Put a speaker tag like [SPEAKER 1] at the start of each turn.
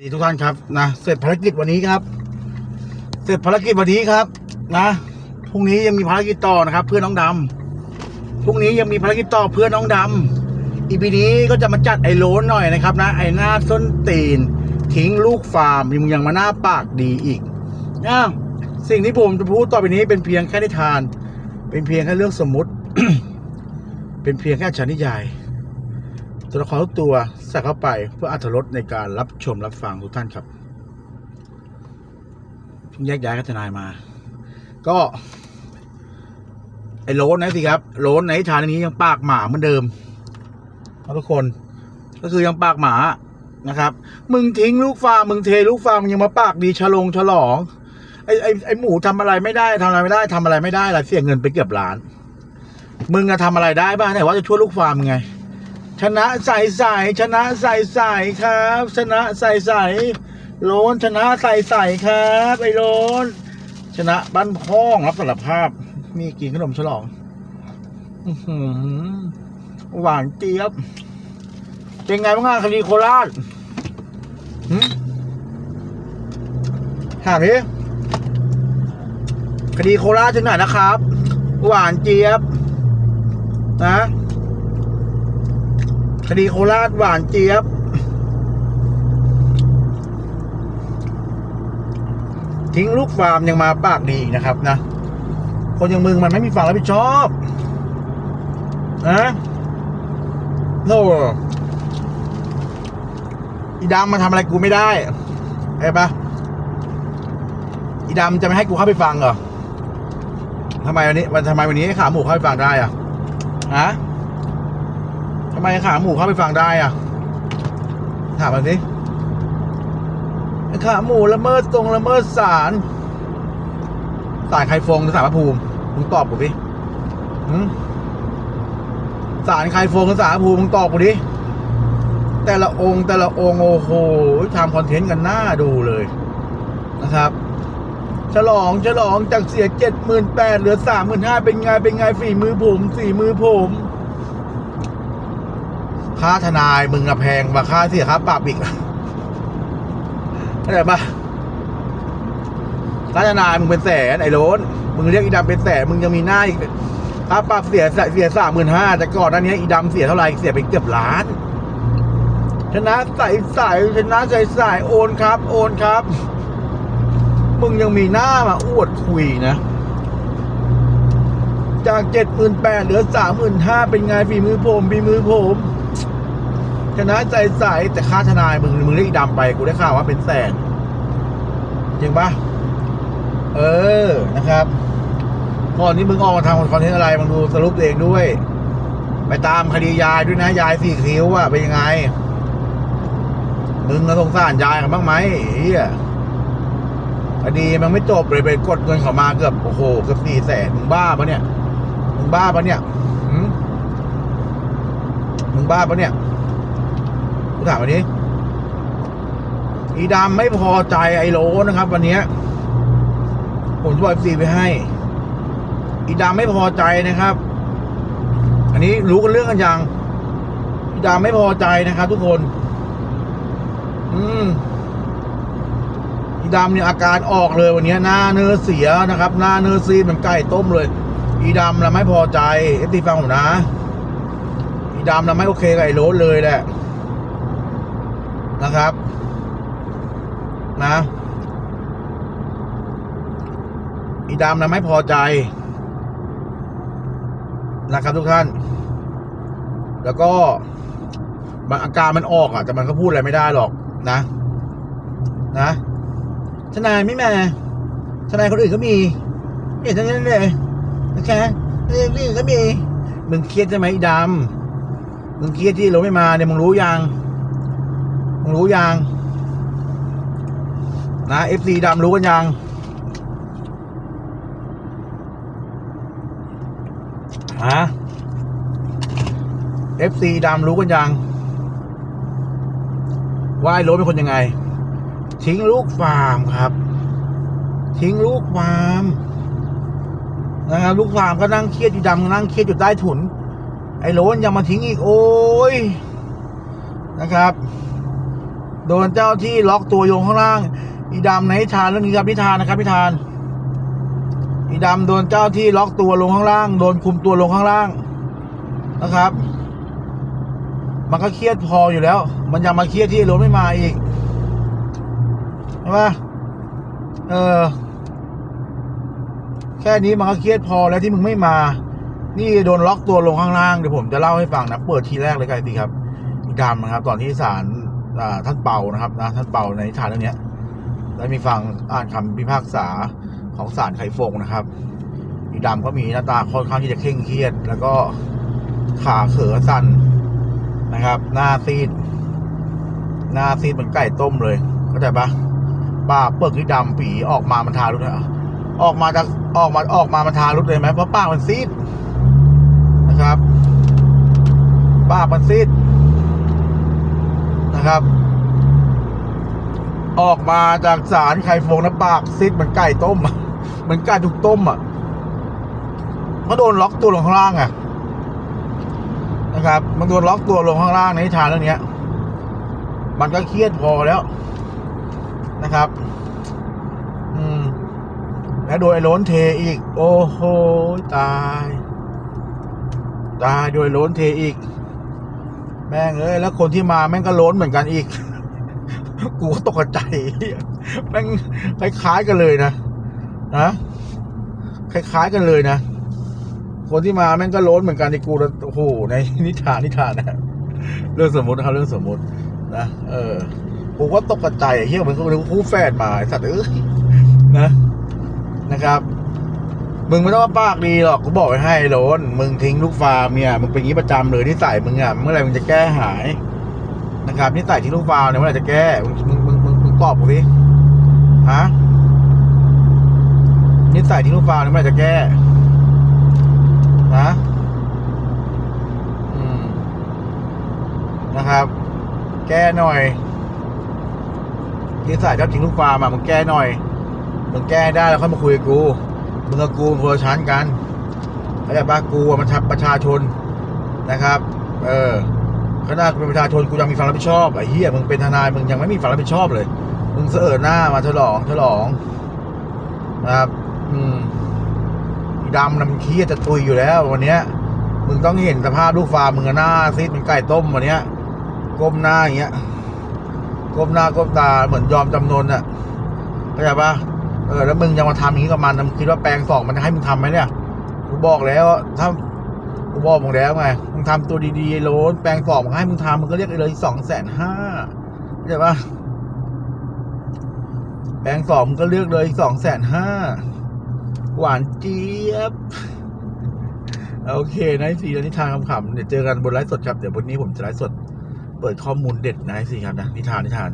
[SPEAKER 1] ดีทุกท่านครับนะเสร็จภารกิจวันนี้ครับ เสร็จภารกิจวันนี้ครับ นะพรุ่งนี้ยังมีภารกิจต่อนะครับ เพื่อนน้องดำพรุ่งนี้ยังมีภารกิจต่อเพื่อนน้องดำอีพีนี้ก็จะมาจัดไอ้โลนหน่อยนะครับ นะไอ้หน้าส้นตีน ทิ้งลูกฟาร์มยังยังมาหน้าปากดีอีกนะสิ่งที่ผมจะพูดต่อไปนี้เป็นเพียงแค่นิทาน เป็นเพียงแค่เรื่องสมมุติ เป็นเพียงแค่ฉันนิยาย ตัวละครทุกตัวใส่เข้าไปเพื่ออรรถรสในการรับชมรับฟังทุกท่านครับพิ่งแยกย้ายกันทนายมา ก็ไอ้โลนนะสิครับโลนในนิทานนี้ยังปากหมาเหมือนเดิมครับทุกคน ก็คือยังปากหมานะครับ มึงทิ้งลูกฟาร์มมึงเทลูกฟาร์มมึงยังมาปากดีฉลองฉลองไอ้ไอ้ไอ้หมูทำอะไรไม่ได้ทำอะไรไม่ได้ทำอะไรไม่ได้ละเสียเงินไปเกือบล้าน มึงอะทำอะไรได้บ้างแต่ว่าจะช่วยลูกฟาร์มมึงไง ชนะใส่ใส่ชนะใส่ใส่ครับ ชนะใส่ใส่โลนชนะใส่ใส่ครับไอ้โลนชนะบ้านพ้องรับสารภาพ มีกินขนมฉลองอหวานเจี๊ยบ เป็นไงบ้างคดีโคราชหึถามดิคดีโคราชถึงไหนนะครับ หวานเจี๊ยบ นะ คดีโคราชหวานเจี๊ยบ ทิ้งลูกฟาร์มยังมาปากดีอีกนะครับ นะ คนอย่างมึงมันไม่มีฝั่งรับผิดชอบนะโน่อีดำมาทำอะไรกูไม่ได้เห็นปะอีดำจะไม่ให้กูเข้าไปฟังเหรอทำไมวันนี้วันทำไมวันนี้ให้ขาหมูเข้าไปฟังได้อะฮะ ไมขาหมูเข้าไปฟังได้อะ ถามมาสิขาหมูละเมิดตรงละเมิดสารสารใครฟงหรือสารพระภูมิมึงตอบกูดิหืมสารใครฟงหรือสารพระภูมิมึงตอบกูดิแต่ละองค์แต่ละองค์โอ้โหทำคอนเทนต์กันหน้าดูเลยนะครับ ฉลองฉลองจากเสียเจ็ดหมื่นแปดเหลือสามหมื่นห้าเป็นไงเป็นไงฝีมือผมสี่มือผม ค่าทนายมึงอะแพงกว่าค่าเสียค่าปรับอีกเข้าใจปะค่าทนายมึงเป็นแสนไอ้โรนมึงเรียกอีดำเป็นแสนมึงยังมีหน้าอีกค่าปรับเสียเสียสามหมื่นห้าแต่ก่อนหน้านี้อีดำเสียเท่าไหร่เสียไปเกือบล้านชนะใส่ใส่ชนะใส่ใส่โอนครับ โอนครับ มึงยังมีหน้ามาอวดคุยนะ จากเจ็ดหมื่นแปดเหลือสามหมื่นห้าเป็นไงฝีมือผมฝีมือผม ชนะใจใสแต่ค่าทนายมึงมึงเรียกอีดำไปกูได้ข่าวว่าเป็นแสนจริงปะเออนะครับก่อนที่มึงออกมาทำคอนเทนต์อะไรมึงดูสรุปตัวเองด้วย ไปตามคดียายด้วยนะ ยายสี่คิ้วอะเป็นยังไง มึงก็สงสารยายกันบ้างไหมเฮียคดีมันไม่จบเลยไปกดเงินเขามาเกือบโอ้โหเกือบสี่แสนมึงบ้าปะเนี่ย มึงบ้าปะเนี่ยมึงบ้าปะเนี่ย กูถามวันนี้ อีดำไม่พอใจไอโลนะครับ วันนี้ผมจะบอกสีไปให้ อีดำไม่พอใจนะครับ อันนี้รู้กันเรื่องกันยังอีดำไม่พอใจนะครับ ทุกคน อืมอีดำเนี่ยอาการออกเลยวันนี้หน้าเนื้อเสียนะครับ หน้าเนื้อซีดเหมือนไก่ต้มเลย อีดำเราไม่พอใจเอฟตีฟังผมนะ อีดำเราไม่โอเคกับไอ้โรสเลยแหละ นะครับ นะอีดำนะไม่พอใจ นะครับทุกท่าน แล้วก็มันอาการมันออกอะ แต่มันก็พูดอะไรไม่ได้หรอกนะ นะทนายไม่มาทนายคนอื่นก็มีไม่เห็นทั้งนั้นเลยนะคะเรื่องอื่นก็มีมึงเครียดใช่ไหมอีดำมึงเครียดที่เราไม่มาเนี่ยมึงรู้ยัง รู้ยังนะเอฟซีดำรู้กันยัง ฮะเอฟซีดำรู้กันยัง ว่าไอ้รถเป็นคนยังไง ทิ้งลูกฟาร์มครับ ทิ้งลูกฟาร์มนะครับลูกฟาร์มก็นั่งเครียดอยู่ดำนั่งเครียดอยู่ใต้ถุน ไอ้โรนยังมาทิ้งอีก โอ้ยนะครับ โดนเจ้าที่ล็อกตัวโยงข้างล่าง อีดำในนิทานเรื่องนี้ครับนิทานนะครับนิทาน อีดำโดนเจ้าที่ล็อกตัวลงข้างล่าง โดนคุมตัวลงข้างล่างนะครับ มันก็เครียดพออยู่แล้ว มันยังมาเครียดที่รถไม่มาอีกใช่ไหมเออแค่นี้มันก็เครียดพอแล้วที่มึงไม่มา นี่โดนล็อกตัวลงข้างล่างเดี๋ยวผมจะเล่าให้ฟังนะ เปิดทีแรกเลยกันสิครับอีดำนะครับ ตอนที่ศาล ท่านเป่านะครับนะท่านเป่าในนิทานเรื่องนี้ได้มีฟังอ่านคำพิพากษาของศาลไขฟงนะครับอีดำก็มีหน้าตาค่อนข้างที่จะเคร่งเครียด แล้วก็ขาเขอสั่นนะครับ หน้าซีด หน้าซีดเหมือนไก่ต้มเลยเข้าใจปะป้าเปิกที่ดำปีออกมามันทารุณอะออกมาจากออกมาออกมามันทารุณเลยไหมเพราะป้ามันซีดนะครับ ป้ามันซีด นะครับ ออกมาจากสารไข่ฟงน้ำปากซิดเหมือนไก่ต้มเหมือนไก่ถูกต้มอะมันโดนล็อกตัวลงข้างล่างอะนะครับ มันโดนล็อกตัวลงข้างล่างในทานเรื่องนี้มันก็เครียดพอแล้วนะครับ อืม แล้วโดยโล้นเทอีก โอ้โหตาย ตายโดยโล้นเทอีก แม่งเอ้ยแล้วคนที่มาแม่งก็โล้นเหมือนกันอีก กูก็ตกใจแม่งคล้ายๆกันเลยนะนะคล้ายๆกันเลยนะคนที่มาแม่งก็โล้นเหมือนกันในกูแล้วโอ้โหในนิทานนิทานนะเรื่องสมมตินะครับเรื่องสมมตินะเออกูก็ตกใจเฮี้ยมันก็เป็นคู่แฝดมาสัตว์เอ้ยนะนะครับ มึงไม่ต้องมาปากดีหรอกกูบอกไว้ให้โลนมึงทิ้งลูกฟาร์มเนี่ยมึงเป็นอย่างนี้ประจำเลยที่ใส่มึงอะเมื่อไหร่มึงจะแก้หายนะครับนิสัยที่ลูกฟาวเนี่ยเมื่อไหร่จะแก้มึงมึงมึงมึงมึงตอบกูสิฮะนิสัยที่ลูกฟาวเนี่ยเมื่อไหร่จะแก้นะอืมนะครับ แก้หน่อยนิสัยเจ้าจริงลูกฟาร์มอะมึงแก้หน่อยมึงแก้ได้แล้วค่อยมาคุยกับกู มึงกับกูคนละชั้นกันเข้าใจปะกูมันทับประชาชนนะครับ เออขนาดเป็นประชาชนกูยังมีความรับผิดชอบไอ้เหี้ยมึงเป็นทนายมึงยังไม่มีความรับผิดชอบเลย มึงเสอหน้ามาฉลองฉลองนะครับ อืมดำนะมันเคียจะตุยอยู่แล้ว วันเนี้ย มึงต้องเห็นสภาพลูกฟาร์มมึงหน้าซีดเป็นไก่ต้มวันเนี้ยก้มหน้าอย่างเงี้ยก้มหน้าก้มตาเหมือนยอมจำนนอะเข้าใจปะ ออแล้วมึงยังมาทำอย่างนี้กับมันมึงคิดว่าแปลงสองมันจะให้มึงทำไหมเนี่ยกูบอกแล้วถ้ากูบอกมึงแล้วไงมึงทำตัวดีๆโลนแปลงสอบมึงให้มึงทำมึงก็เรียกเลยสองแสนห้าเข้าใจปะแปลงสอบมึงก็เลือกเลยสองแสนห้าหวานเจี๊ยบโอเคนะสีนิทานคำๆเดี๋ยวเจอกันบนไลฟ์สดครับ เดี๋ยววันนี้ผมจะไลฟ์สด เปิดข้อมูลเด็ดนะสิครับนะนิทานนิทาน